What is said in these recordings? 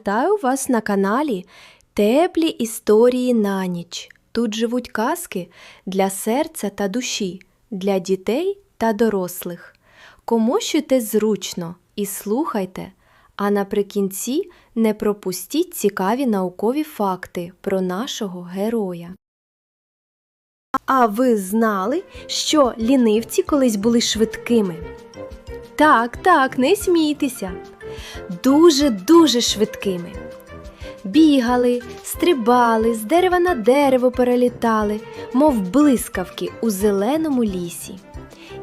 Вітаю вас на каналі Теплі історії на ніч. Тут живуть казки для серця та душі, для дітей та дорослих. Комощуйте зручно і слухайте, а наприкінці не пропустіть цікаві наукові факти про нашого героя. А ви знали, що лінивці колись були швидкими? Так, так, не смійтеся. Дуже-дуже швидкими. Бігали, стрибали, з дерева на дерево перелітали, мов блискавки у зеленому лісі.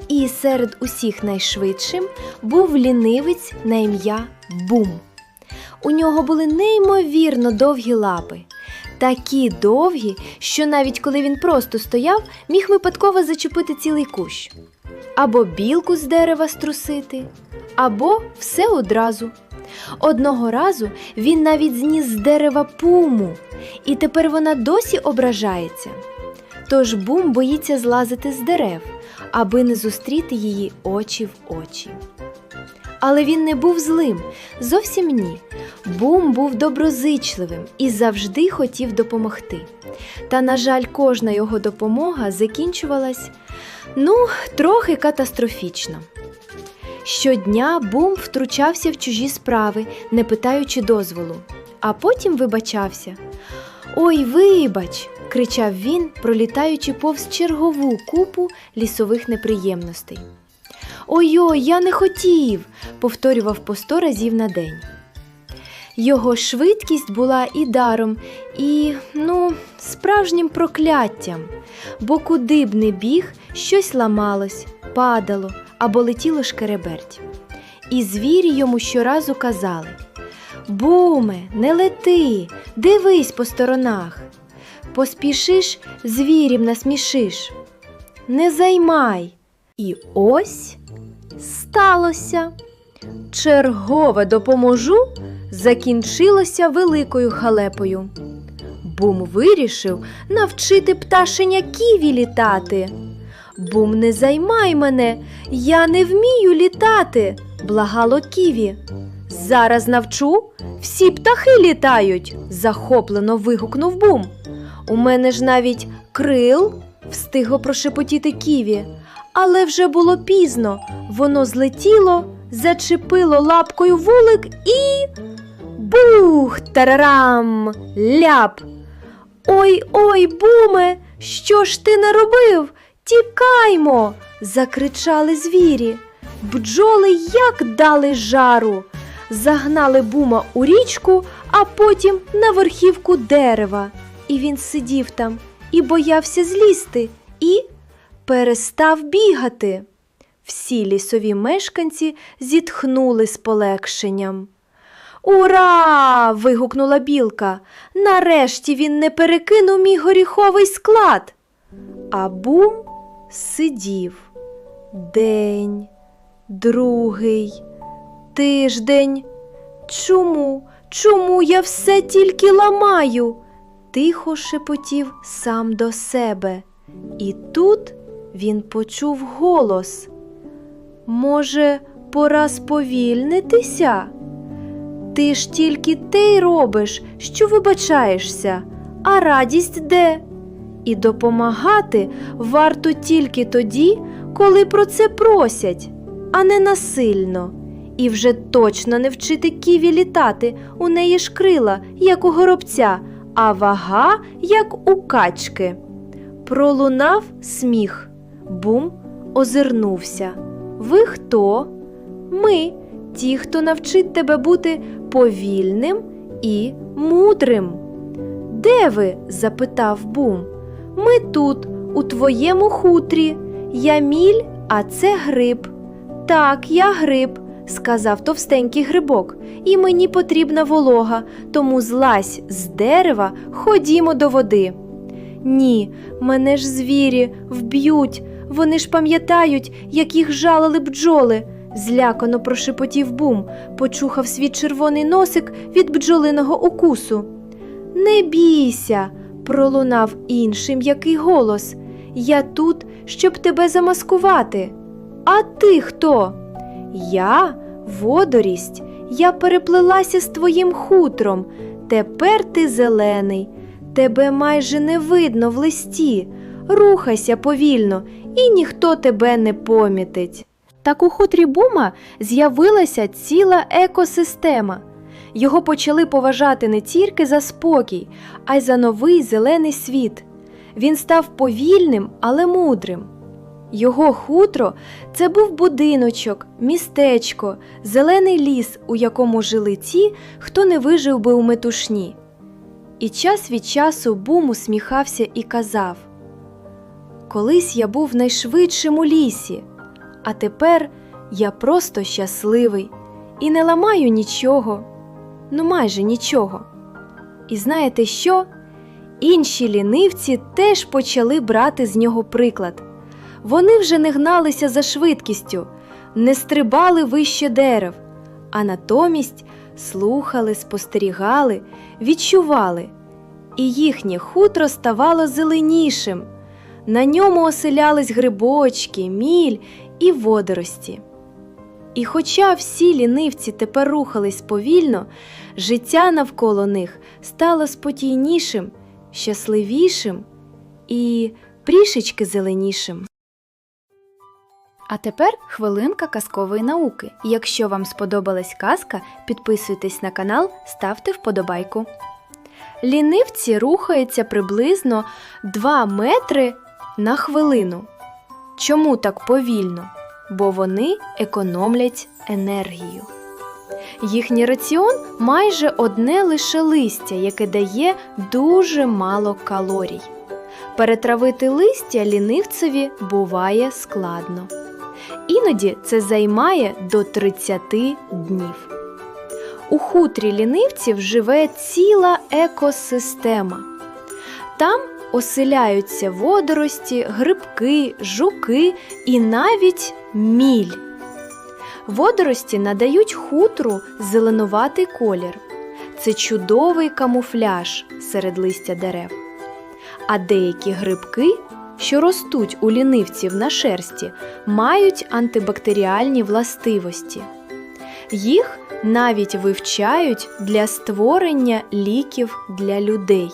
І серед усіх найшвидшим був лінивець на ім'я Бум. У нього були неймовірно довгі лапи, такі довгі, що навіть коли він просто стояв, міг випадково зачепити цілий кущ, або білку з дерева струсити, або все одразу. Одного разу він навіть зніс з дерева пуму, і тепер вона досі ображається. Тож бум боїться злазити з дерев, аби не зустріти її очі в очі. Але він не був злим, зовсім ні. Бум був доброзичливим і завжди хотів допомогти. Та, на жаль, кожна його допомога закінчувалась ну, трохи катастрофічно. Щодня Бум втручався в чужі справи, не питаючи дозволу, а потім вибачався. Ой, вибач! кричав він, пролітаючи повз чергову купу лісових неприємностей. Ой-ой, я не хотів, повторював по сто разів на день. Його швидкість була і даром, і, ну, справжнім прокляттям, бо куди б не біг, щось ламалось, падало або летіло шкереберть. І звірі йому щоразу казали Буме, не лети, дивись по сторонах. Поспішиш, звірів насмішиш. Не займай. І ось сталося. Чергове допоможу закінчилося великою халепою. Бум вирішив навчити пташеня ківі літати. Бум, не займай мене, я не вмію літати, благало ківі. Зараз навчу, всі птахи літають, захоплено вигукнув бум. У мене ж навіть крил встигло прошепотіти ківі, але вже було пізно. Воно злетіло, зачепило лапкою вулик і. Бух! Тарарам! Ляп! Ой ой, буме, що ж ти наробив? Тікаймо. закричали звірі. Бджоли як дали жару. Загнали бума у річку, а потім на верхівку дерева. І він сидів там і боявся злізти, і перестав бігати. Всі лісові мешканці зітхнули з полегшенням. Ура! вигукнула білка. Нарешті він не перекинув мій горіховий склад. А бум сидів день, другий, тиждень. Чому? Чому я все тільки ламаю? Тихо шепотів сам до себе. І тут він почув голос. Може, пора сповільнитися? Ти ж тільки те й робиш, що вибачаєшся, а радість де? І допомагати варто тільки тоді, коли про це просять, а не насильно. І вже точно не вчити ківі літати, у неї ж крила, як у горобця, а вага, як у качки. Пролунав сміх. Бум озирнувся. Ви хто? Ми, ті, хто навчить тебе бути повільним і мудрим. Де ви? запитав Бум. Ми тут, у твоєму хутрі. Я міль, а це гриб. Так, я гриб, сказав товстенький грибок, і мені потрібна волога, тому злазь з дерева, ходімо до води. Ні, мене ж звірі вб'ють, вони ж пам'ятають, як їх жалили бджоли. Злякано прошепотів бум, почухав свій червоний носик від бджолиного укусу. Не бійся, пролунав інший м'який голос. Я тут, щоб тебе замаскувати. А ти хто? Я водорість, я переплелася з твоїм хутром. Тепер ти зелений, тебе майже не видно в листі. Рухайся повільно, і ніхто тебе не помітить. Так у хутрі бума з'явилася ціла екосистема. Його почали поважати не тільки за спокій, а й за новий зелений світ. Він став повільним, але мудрим. Його хутро це був будиночок, містечко, зелений ліс, у якому жили ті, хто не вижив би у метушні. І час від часу Бум усміхався і казав: Колись я був найшвидшим у лісі, а тепер я просто щасливий і не ламаю нічого, ну майже нічого. І знаєте що? Інші лінивці теж почали брати з нього приклад. Вони вже не гналися за швидкістю, не стрибали вище дерев, а натомість слухали, спостерігали, відчували, і їхнє хутро ставало зеленішим. На ньому оселялись грибочки, міль і водорості. І хоча всі лінивці тепер рухались повільно, життя навколо них стало спокійнішим, щасливішим і трішечки зеленішим. А тепер хвилинка казкової науки. Якщо вам сподобалась казка, підписуйтесь на канал, ставте вподобайку. Лінивці рухаються приблизно 2 метри на хвилину. Чому так повільно? Бо вони економлять енергію. Їхній раціон майже одне лише листя, яке дає дуже мало калорій. Перетравити листя лінивцеві буває складно. Іноді це займає до 30 днів. У хутрі лінивців живе ціла екосистема. Там оселяються водорості, грибки, жуки і навіть міль. Водорості надають хутру зеленуватий колір. Це чудовий камуфляж серед листя дерев. А деякі грибки, що ростуть у лінивців на шерсті, мають антибактеріальні властивості. Їх навіть вивчають для створення ліків для людей.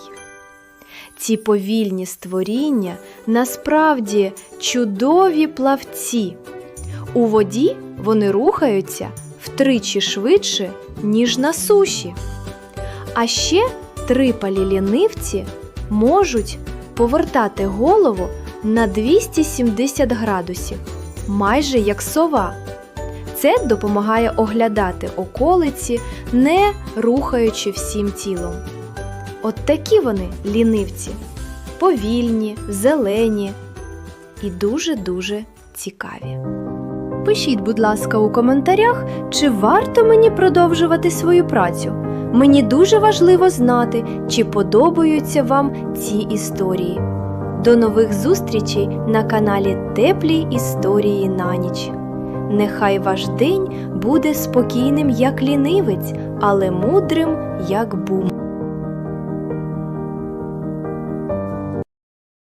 Ці повільні створіння насправді чудові плавці. У воді вони рухаються втричі швидше, ніж на суші. А ще трипалі лінивці можуть повертати голову на 270 градусів, майже як сова. Це допомагає оглядати околиці, не рухаючи всім тілом. От такі вони лінивці, повільні, зелені і дуже-дуже цікаві. Пишіть, будь ласка, у коментарях, чи варто мені продовжувати свою працю. Мені дуже важливо знати, чи подобаються вам ці історії. До нових зустрічей на каналі Теплі Історії на ніч. Нехай ваш день буде спокійним, як лінивець, але мудрим, як бум.